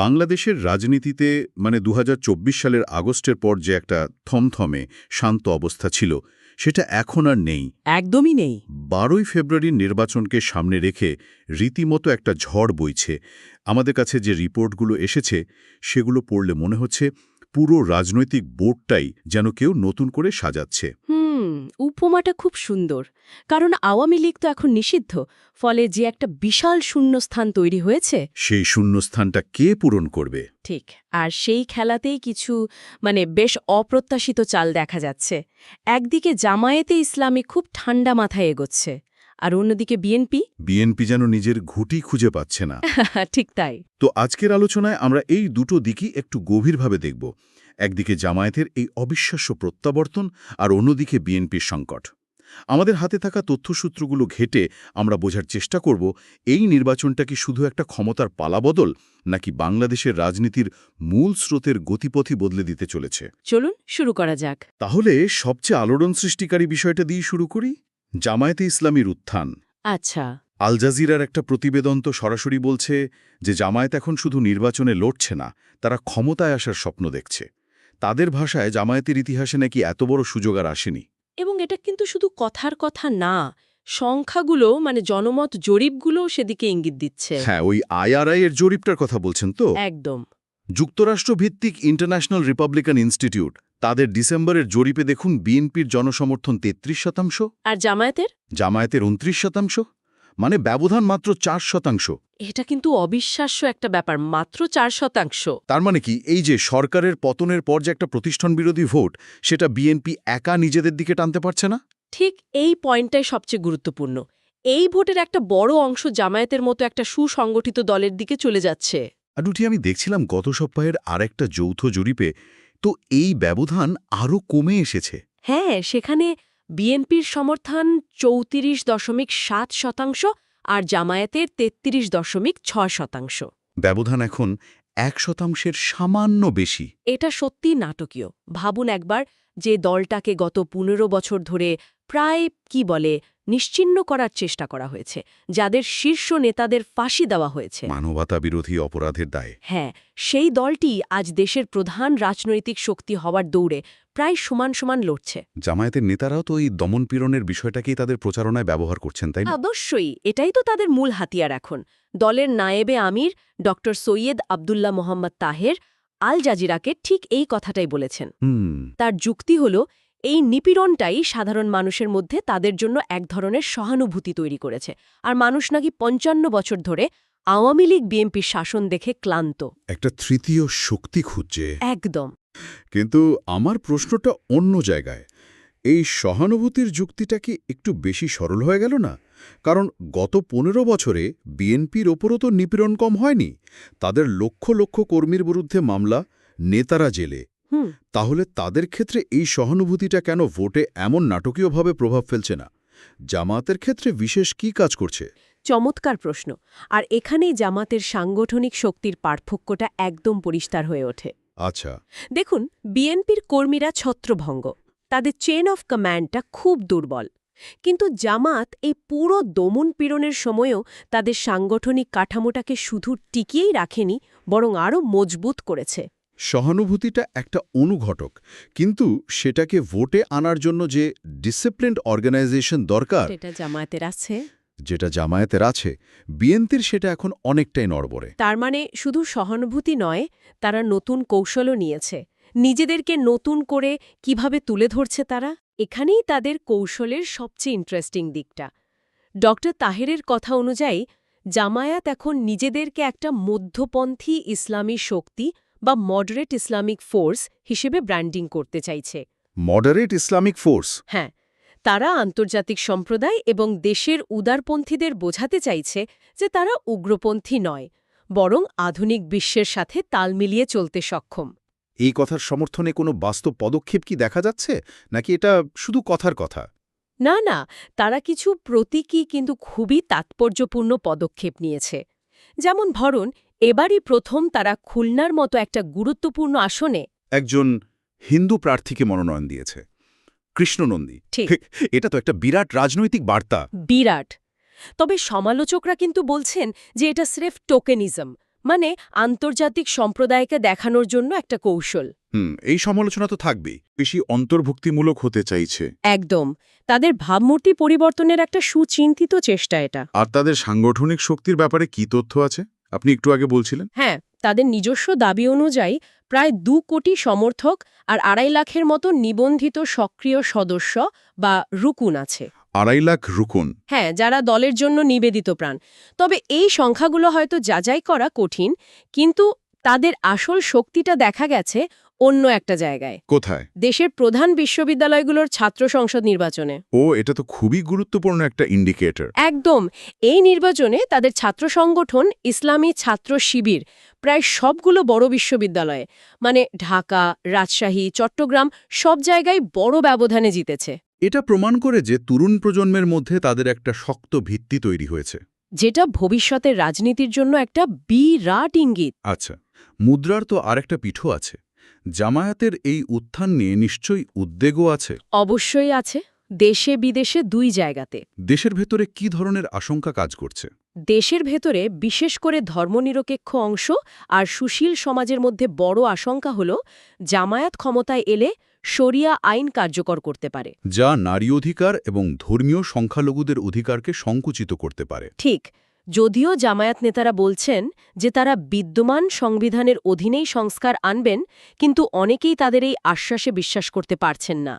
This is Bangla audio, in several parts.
বাংলাদেশের রাজনীতিতে মানে দু হাজার চব্বিশ সালের আগস্টের পর যে একটা থমথমে শান্ত অবস্থা ছিল সেটা এখন আর নেই। একদমই নেই। বারোই ফেব্রুয়ারির নির্বাচনকে সামনে রেখে রীতিমতো একটা ঝড় বইছে। আমাদের কাছে যে রিপোর্টগুলো এসেছে সেগুলো পড়লে মনে হচ্ছে পুরো রাজনৈতিক বোর্ডটাই যেন কেউ নতুন করে সাজাচ্ছে। হুম উপমাটা খুব সুন্দর। কারণ আওয়ামী লীগ তো এখন নিষিদ্ধ ফলে যে একটা বিশাল শূন্যস্থান তৈরি হয়েছে। সেই শূন্যস্থানটা কে পূরণ করবে? ঠিক আর সেই খেলাতেই কিছু মানে বেশ অপ্রত্যাশিত চাল দেখা যাচ্ছে। একদিকে জামায়াতে ইসলামী খুব ঠান্ডা মাথায় এগোচ্ছে। আর অন্যদিকে বিএনপি বিএনপি যেন নিজের ঘুটি খুঁজে পাচ্ছে না। ঠিক তাই। তো আজকের আলোচনায় আমরা এই দুটো দিকই একটু গভীরভাবে দেখব। একদিকে জামায়াতের এই অবিশ্বাস্য প্রত্যাবর্তন আর অন্যদিকে বিএনপির সংকট। আমাদের হাতে থাকা তথ্যসূত্রগুলো ঘেটে আমরা বোঝার চেষ্টা করব এই নির্বাচনটা কি শুধু একটা ক্ষমতার পালাবদল নাকি বাংলাদেশের রাজনীতির মূল স্রোতের গতিপথই বদলে দিতে চলেছে? চলুন শুরু করা যাক। তাহলে সবচেয়ে আলোড়ন সৃষ্টিকারী বিষয়টা দিয়ে শুরু করি। জামায়াতে ইসলামীর উত্থান। আচ্ছা। আল জাজিরার একটা প্রতিবেদন তো সরাসরি বলছে যে জামায়াত এখন শুধু নির্বাচনে লড়ছে না তারা ক্ষমতায় আসার স্বপ্ন দেখছে। তাদের ভাষায় জামায়াতের ইতিহাসে নাকি এত বড় সুযোগ আর আসেনি। এবং এটা কিন্তু শুধু কথার কথা না সংখ্যাগুলো মানে জনমত জরিপগুলো সেদিকে ইঙ্গিত দিচ্ছে। হ্যাঁ ওই আইআরআই এর জরিপটার কথা বলছেন তো? একদম। যুক্তরাষ্ট্রভিত্তিক ইন্টারন্যাশনাল রিপাবলিকান ইনস্টিটিউট। তাদের ডিসেম্বরের জরিপে দেখুন বিএনপির জনসমর্থন তেত্রিশ শতাংশ। আর জামায়াতের? জামায়াতের উনত্রিশ শতাংশ। মানে ব্যবধান মাত্র চার শতাংশ। এটা কিন্তু অবিশ্বাস্য একটা ব্যাপার মাত্র চার শতাংশ। তার মানে কি এই যে সরকারের পতনের পর যে একটা প্রতিষ্ঠান বিরোধী ভোট সেটা বিএনপি একা নিজেদের দিকে টানতে পারছে না? ঠিক এই পয়েন্টটাই সবচেয়ে গুরুত্বপূর্ণ। এই ভোটের একটা বড় অংশ জামায়াতের মতো একটা সুসংগঠিত দলের দিকে চলে যাচ্ছে। আর আমি দেখছিলাম গত সপ্তাহের আরেকটা যৌথ জরিপে তো এই ব্যবধান আরও কমে এসেছে। হ্যাঁ সেখানে বিএনপির সমর্থন চৌত্রিশ দশমিক সাত শতাংশ আর জামায়াতের তেত্রিশ দশমিক ছয় শতাংশ। ব্যবধান এখন এক শতাংশের সামান্য বেশি। এটা সত্যি নাটকীয়। ভাবুন একবার যে দলটাকে গত পনেরো বছর ধরে প্রায় কি বলে নিশ্চিহ্ন করার চেষ্টা করা হয়েছে যাদের শীর্ষ নেতাদের ফাঁসি দেওয়া হয়েছে। মানবতা বিরোধী অপরাধের দায়। হ্যাঁ সেই দলটি আজ দেশের প্রধান রাজনৈতিক শক্তি হওয়ার দৌড়ে প্রায় সমান সমান লড়ছে। জামায়াতের নেতারাও তো এই দমনপীড়নের বিষয়টাকেই তাদের প্রচারণায় ব্যবহার করছেন তাই না? অবশ্যই এটাই তো তাদের মূল হাতিয়ার এখন। দলের নায়েবে আমির ড সৈয়দ আবদুল্লাহ মোহাম্মদ তাহের আল জাজিরাকে ঠিক এই কথাটাই বলেছেন। তার যুক্তি হল এই নিপীড়নটাই সাধারণ মানুষের মধ্যে তাদের জন্য এক ধরনের সহানুভূতি তৈরি করেছে। আর মানুষ নাকি পঞ্চান্ন বছর ধরে আওয়ামী লীগ বিএনপির শাসন দেখে ক্লান্ত। একটা তৃতীয় শক্তি খুঁজছে। একদম। কিন্তু আমার প্রশ্নটা অন্য জায়গায়। এই সহানুভূতির যুক্তিটা কি একটু বেশি সরল হয়ে গেল না? কারণ গত পনেরো বছরে বিএনপির ওপরও তো নিপীড়ন কম হয়নি। তাদের লক্ষ লক্ষ কর্মীর বিরুদ্ধে মামলা নেতারা জেলে। তাহলে তাদের ক্ষেত্রে এই সহানুভূতিটা কেন ভোটে এমন নাটকীয়ভাবে প্রভাব ফেলছে না? জামাতের ক্ষেত্রে বিশেষ কি কাজ করছে? চমৎকার প্রশ্ন। আর এখানেই জামাতের সাংগঠনিক শক্তির পার্থক্যটা একদম পরিষ্কার হয়ে ওঠে। আচ্ছা। দেখুন বিএনপির কর্মীরা ছত্রভঙ্গ। তাদের চেন অফ কমান্ডটা খুব দুর্বল। কিন্তু জামাত এই পুরো দমন পীড়নের সময়ও তাদের সাংগঠনিক কাঠামোটাকে শুধু টিকিয়েই রাখেনি বরং আরও মজবুত করেছে। সহানুভূতিটা একটা অনুঘটক কিন্তু সেটাকে ভোটে আনার জন্য যে ডিসিপ্লিনড অর্গানাইজেশন দরকার সেটা জামায়াতের আছে। যেটা জামায়াতের আছে বিএনপির সেটা এখন অনেকটাই নড়বড়ে। তার মানে শুধু সহানুভূতি নয় তারা নতুন কৌশলও নিয়েছে। নিজেদেরকে নতুন করে কীভাবে তুলে ধরছে তারা? এখানেই তাদের কৌশলের সবচেয়ে ইন্টারেস্টিং দিকটা। ড তাহেরের কথা অনুযায়ী জামায়াত এখন নিজেদেরকে একটা মধ্যপন্থী ইসলামী শক্তি বা মডারেট ইসলামিক ফোর্স হিসেবে ব্র্যান্ডিং করতে চাইছে। মডারেট ইসলামিক ফোর্স হ্যাঁ তারা আন্তর্জাতিক সম্প্রদায় এবং দেশের উদারপন্থীদের বোঝাতে চাইছে যে তারা উগ্রপন্থী নয় বরং আধুনিক বিশ্বের সাথে তাল মিলিয়ে চলতে সক্ষম। এই কথার সমর্থনে কোনো বাস্তব পদক্ষেপ কি দেখা যাচ্ছে? নাকি এটা শুধু কথার কথা? না না তারা কিছু প্রতীকী কিন্তু খুবই তাৎপর্যপূর্ণ পদক্ষেপ নিয়েছে। যেমন ধরুন এবারই প্রথম তারা খুলনার মতো একটা গুরুত্বপূর্ণ আসনে একজন হিন্দু প্রার্থীকে মনোনয়ন দিয়েছে। কৃষ্ণনন্দী। ঠিক। এটা তো একটা বিরাট রাজনৈতিক বার্তা। বিরাট। তবে সমালোচকরা কিন্তু বলছেন যে এটা স্রেফ টোকেনিজম মানে আন্তর্জাতিক সম্প্রদায়কে দেখানোর জন্য একটা কৌশল। হুম এই সমালোচনা তো থাকবেই। বেশি অন্তর্ভুক্তিমূলক হতে চাইছে। একদম। তাদের ভাবমূর্তি পরিবর্তনের একটা সুচিন্তিত চেষ্টা এটা। আর তাদের সাংগঠনিক শক্তির ব্যাপারে কি তথ্য আছে? আপনি একটু আগে বলছিলেন? হ্যাঁ তাদের নিজস্ব দাবি অনুযায়ী প্রায় দু কোটি সমর্থক আর আড়াই লাখের মতো নিবন্ধিত সক্রিয় সদস্য বা রুকুন আছে। আড়াই লাখ রুকুন? হ্যাঁ যারা দলের জন্য নিবেদিত প্রাণ। তবে এই সংখ্যাগুলো হয়তো যাচাই করা কঠিন কিন্তু তাদের আসল শক্তিটা দেখা গেছে অন্য একটা জায়গায়। কোথায়? দেশের প্রধান বিশ্ববিদ্যালয়গুলোর ছাত্র সংসদ নির্বাচনে। ও এটা তো খুবই গুরুত্বপূর্ণ একটা ইন্ডিকেটর একদম। এই নির্বাচনে তাদের ছাত্র সংগঠন ইসলামী ছাত্র শিবির প্রায় সবগুলো বড় বিশ্ববিদ্যালয়ে মানে ঢাকা রাজশাহী চট্টগ্রাম সব জায়গায় বড় ব্যবধানে জিতেছে। এটা প্রমাণ করে যে তরুণ প্রজন্মের মধ্যে তাদের একটা শক্ত ভিত্তি তৈরি হয়েছে। যেটা ভবিষ্যতের রাজনীতির জন্য একটা বিরাট ইঙ্গিত। আচ্ছা। মুদ্রার তো আরেকটা পিঠও আছে। জামায়াতের এই উত্থান নিয়ে নিশ্চয়ই উদ্বেগও আছে। অবশ্যই আছে। দেশে বিদেশে দুই জায়গাতে। দেশের ভেতরে কি ধরনের আশঙ্কা কাজ করছে? দেশের ভেতরে বিশেষ করে ধর্মনিরপেক্ষ অংশ আর সুশীল সমাজের মধ্যে বড় আশঙ্কা হল জামায়াত ক্ষমতায় এলে শরিয়া আইন কার্যকর করতে পারে। যা নারী অধিকার এবং ধর্মীয় সংখ্যালঘুদের অধিকারকে সংকুচিত করতে পারে। ঠিক। যদিও জামায়াত নেতারা বলছেন যে তারা বিদ্যমান সংবিধানের অধীনেই সংস্কার আনবেন কিন্তু অনেকেই তাদের এই আশ্বাসে বিশ্বাস করতে পারছেন না।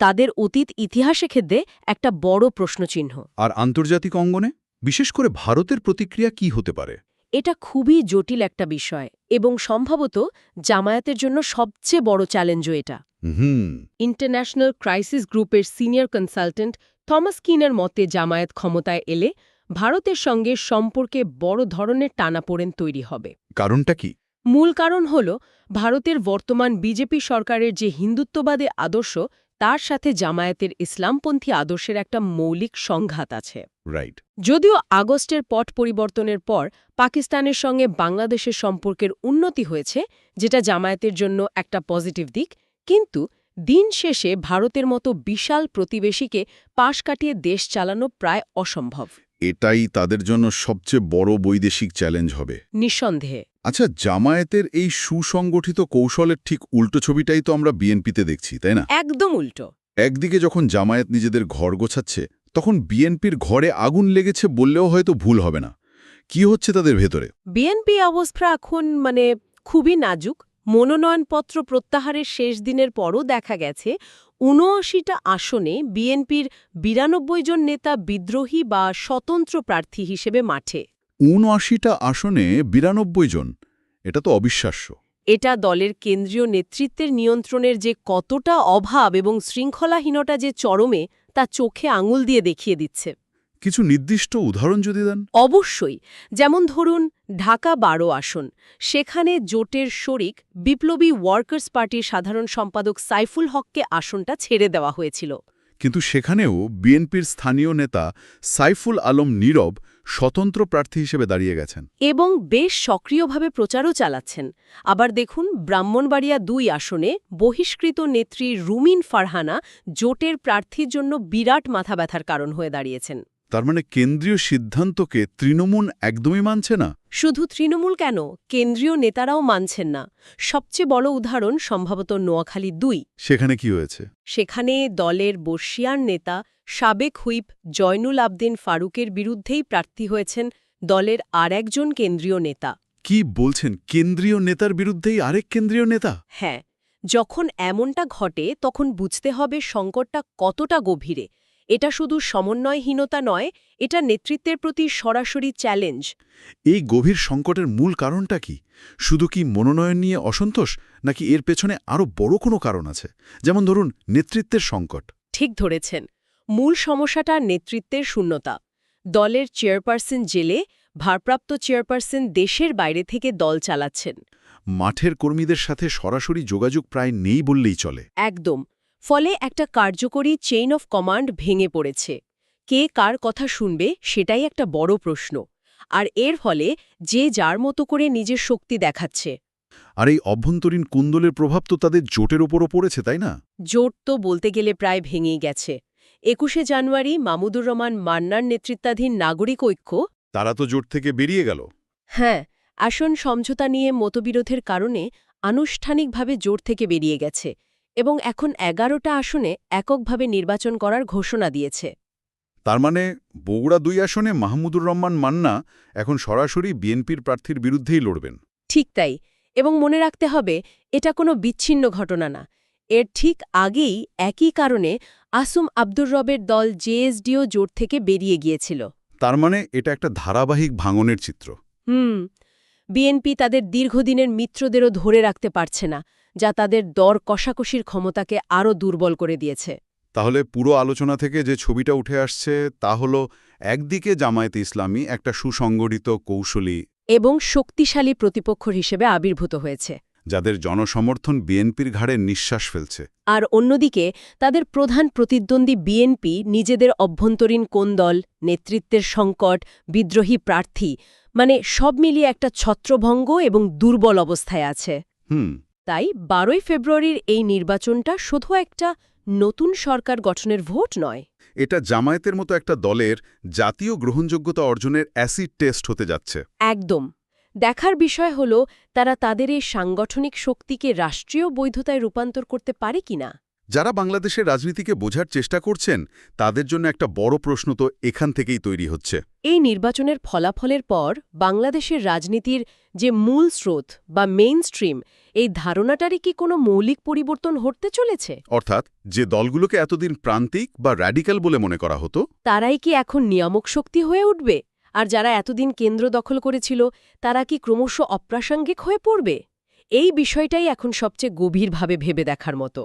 তাদের অতীত ইতিহাসে ক্ষেত্রে একটা বড় প্রশ্নচিহ্ন। আর আন্তর্জাতিক অঙ্গনে? বিশেষ করে ভারতের প্রতিক্রিয়া কি হতে পারে? এটা খুবই জটিল একটা বিষয় এবং সম্ভবত জামায়াতের জন্য সবচেয়ে বড় চ্যালেঞ্জও এটা। হুম ইন্টারন্যাশনাল ক্রাইসিস গ্রুপের সিনিয়র কনসালটেন্ট থমাস কিনের মতে জামায়াত ক্ষমতায় এলে ভারতের সঙ্গে সম্পর্কে বড় ধরনের টানাপোড়েন তৈরি হবে। কারণটা কি? মূল কারণ হল ভারতের বর্তমান বিজেপি সরকারের যে হিন্দুত্ববাদী আদর্শ তার সাথে জামায়াতের ইসলামপন্থী আদর্শের একটা মৌলিক সংঘাত আছে। রাইট যদিও আগস্টের পট পরিবর্তনের পর পাকিস্তানের সঙ্গে বাংলাদেশের সম্পর্কের উন্নতি হয়েছে যেটা জামায়াতের জন্য একটা পজিটিভ দিক কিন্তু দিন শেষে ভারতের মতো বিশাল প্রতিবেশীকে পাশ কাটিয়ে দেশ চালানো প্রায় অসম্ভব। এটাই তাদের জন্য সবচেয়ে বড় বৈদেশিক চ্যালেঞ্জ হবে। নিঃসন্দেহে। আচ্ছা জামায়াতের এই সুসংগঠিত কৌশলের ঠিক উল্টো ছবিটাই তো আমরা বিএনপিতে দেখছি তাই না? একদম উল্টো। একদিকে যখন জামায়াত নিজেদের ঘর গোছাচ্ছে তখন বিএনপির ঘরে আগুন লেগেছে বললেও হয়তো ভুল হবে না। কি হচ্ছে তাদের ভেতরে? বিএনপি অবস্থা এখন মানে খুবই নাজুক। মনোনয়নপত্র প্রত্যাহারের শেষ দিনের পরও দেখা গেছে উনআশিটা আসনে বিএনপির বিরানব্বই জন নেতা বিদ্রোহী বা স্বতন্ত্র প্রার্থী হিসেবে মাঠে। উনআশিটা আসনে বিরানব্বই জন এটা তো অবিশ্বাস্য। এটা দলের কেন্দ্রীয় নেতৃত্বের নিয়ন্ত্রণের যে কতটা অভাব এবং শৃঙ্খলাহীনতা যে চরমে তা চোখে আঙুল দিয়ে দেখিয়ে দিচ্ছে। কিছু নির্দিষ্ট উদাহরণ যদি দেন? অবশ্যই। যেমন ধরুন ঢাকা বারো আসন। সেখানে জোটের শরিক বিপ্লবী ওয়ার্কার্স পার্টির সাধারণ সম্পাদক সাইফুল হককে আসনটা ছেড়ে দেওয়া হয়েছিল। কিন্তু সেখানেও বিএনপির স্থানীয় নেতা সাইফুল আলম নীরব স্বতন্ত্র প্রার্থী হিসেবে দাঁড়িয়ে গেছেন। এবং বেশ সক্রিয়ভাবে প্রচারও চালাচ্ছেন। আবার দেখুন ব্রাহ্মণবাড়িয়া দুই আসনে বহিষ্কৃত নেত্রী রুমিন ফারহানা জোটের প্রার্থীর জন্য বিরাট মাথা ব্যথার কারণ হয়ে দাঁড়িয়েছেন। তার মানে কেন্দ্রীয় সিদ্ধান্তকে তৃণমূল একদমই মানছে না? শুধু তৃণমূল কেন? কেন্দ্রীয় নেতারাও মানছেন না। সবচেয়ে বড় উদাহরণ সম্ভবত নোয়াখালী দুই। সেখানে কি হয়েছে? সেখানে দলের বর্ষিয়ার নেতা সাবেক হুইপ জয়নুল আবদিন ফারুকের বিরুদ্ধেই প্রার্থী হয়েছেন দলের আর একজন কেন্দ্রীয় নেতা। কি বলছেন? কেন্দ্রীয় নেতার বিরুদ্ধেই আরেক কেন্দ্রীয় নেতা? হ্যাঁ যখন এমনটা ঘটে তখন বুঝতে হবে সংকটটা কতটা গভীরে। এটা শুধু সমন্বয়হীনতা নয় এটা নেতৃত্বের প্রতি সরাসরি চ্যালেঞ্জ। এই গভীর সংকটের মূল কারণটা কি? শুধু কি মনোনয়ন নিয়ে অসন্তোষ নাকি এর পেছনে আরও বড় কোনো কারণ আছে? যেমন ধরুন নেতৃত্বের সংকট। ঠিক ধরেছেন। মূল সমস্যাটা নেতৃত্বের শূন্যতা। দলের চেয়ারপারসন জেলে ভারপ্রাপ্ত চেয়ারপারসন দেশের বাইরে থেকে দল চালাচ্ছেন। মাঠের কর্মীদের সাথে সরাসরি যোগাযোগ প্রায় নেই বললেই চলে। একদম। ফলে একটা কার্যকরী চেইন অফ কমান্ড ভেঙে পড়েছে। কে কার কথা শুনবে সেটাই একটা বড় প্রশ্ন। আর এর ফলে যে যার মতো করে নিজের শক্তি দেখাচ্ছে। আর এই অভ্যন্তরীণ কুন্দলের প্রভাব তো তাদের জোটের ওপরও পড়েছে তাই না? জোট তো বলতে গেলে প্রায় ভেঙেই গেছে। একুশে জানুয়ারি মামুদুর রহমান মান্নার নেতৃত্বাধীন নাগরিক ঐক্য। তারা তো জোট থেকে বেরিয়ে গেল। হ্যাঁ আসন সমঝোতা নিয়ে মতবিরোধের কারণে আনুষ্ঠানিকভাবে জোট থেকে বেরিয়ে গেছে। এবং এখন এগারোটা আসনে এককভাবে নির্বাচন করার ঘোষণা দিয়েছে। তার মানে বগুড়া দুই আসনে মাহমুদুর রহমান মান্না এখন সরাসরি বিএনপির প্রার্থীর বিরুদ্ধেই লড়বেন। ঠিক তাই এবং মনে রাখতে হবে এটা কোনো বিচ্ছিন্ন ঘটনা না। এর ঠিক আগেই একই কারণে আসুম আব্দুর রবের দল জেএসডিও জোট থেকে বেরিয়ে গিয়েছিল। তার মানে এটা একটা ধারাবাহিক ভাঙনের চিত্র। হুম বিএনপি তাদের দীর্ঘদিনের মিত্রদেরও ধরে রাখতে পারছে না। যা তাদের দর কষাকষির ক্ষমতাকে আরও দুর্বল করে দিয়েছে। তাহলে পুরো আলোচনা থেকে যে ছবিটা উঠে আসছে তা হল একদিকে জামায়াতে ইসলামী একটা সুসংগঠিত কৌশলী এবং শক্তিশালী প্রতিপক্ষ হিসেবে আবির্ভূত হয়েছে। যাদের জনসমর্থন বিএনপির ঘাড়ে নিঃশ্বাস ফেলছে। আর অন্যদিকে তাদের প্রধান প্রতিদ্বন্দ্বী বিএনপি নিজেদের অভ্যন্তরীণ কোন্দল নেতৃত্বের সংকট বিদ্রোহী প্রার্থী মানে সব মিলিয়ে একটা ছত্রভঙ্গ এবং দুর্বল অবস্থায় আছে। হুম তাই বারোই ফেব্রুয়ারির এই নির্বাচনটা শুধু একটা নতুন সরকার গঠনের ভোট নয়। এটা জামায়াতের মতো একটা দলের জাতীয় গ্রহণযোগ্যতা অর্জনের অ্যাসিড টেস্ট হতে যাচ্ছে। একদম। দেখার বিষয় হল তারা তাদের এই সাংগঠনিক শক্তিকে রাষ্ট্রীয় বৈধতায় রূপান্তর করতে পারে কিনা? যারা বাংলাদেশের রাজনীতিকে বোঝার চেষ্টা করছেন তাদের জন্য একটা বড় প্রশ্ন তো এখান থেকেই তৈরি হচ্ছে। এই নির্বাচনের ফলাফলের পর বাংলাদেশের রাজনীতির যে মূল স্রোত বা মেইন স্ট্রিম এই ধারণাটারই কি কোনো মৌলিক পরিবর্তন ঘটতে চলেছে? অর্থাৎ যে দলগুলোকে এতদিন প্রান্তিক বা র্যাডিক্যাল বলে মনে করা হতো তারাই কি এখন নিয়ামক শক্তি হয়ে উঠবে? আর যারা এতদিন কেন্দ্র দখল করেছিল তারা কি ক্রমশ অপ্রাসঙ্গিক হয়ে পড়বে? এই বিষয়টাই এখন সবচেয়ে গভীরভাবে ভেবে দেখার মতো।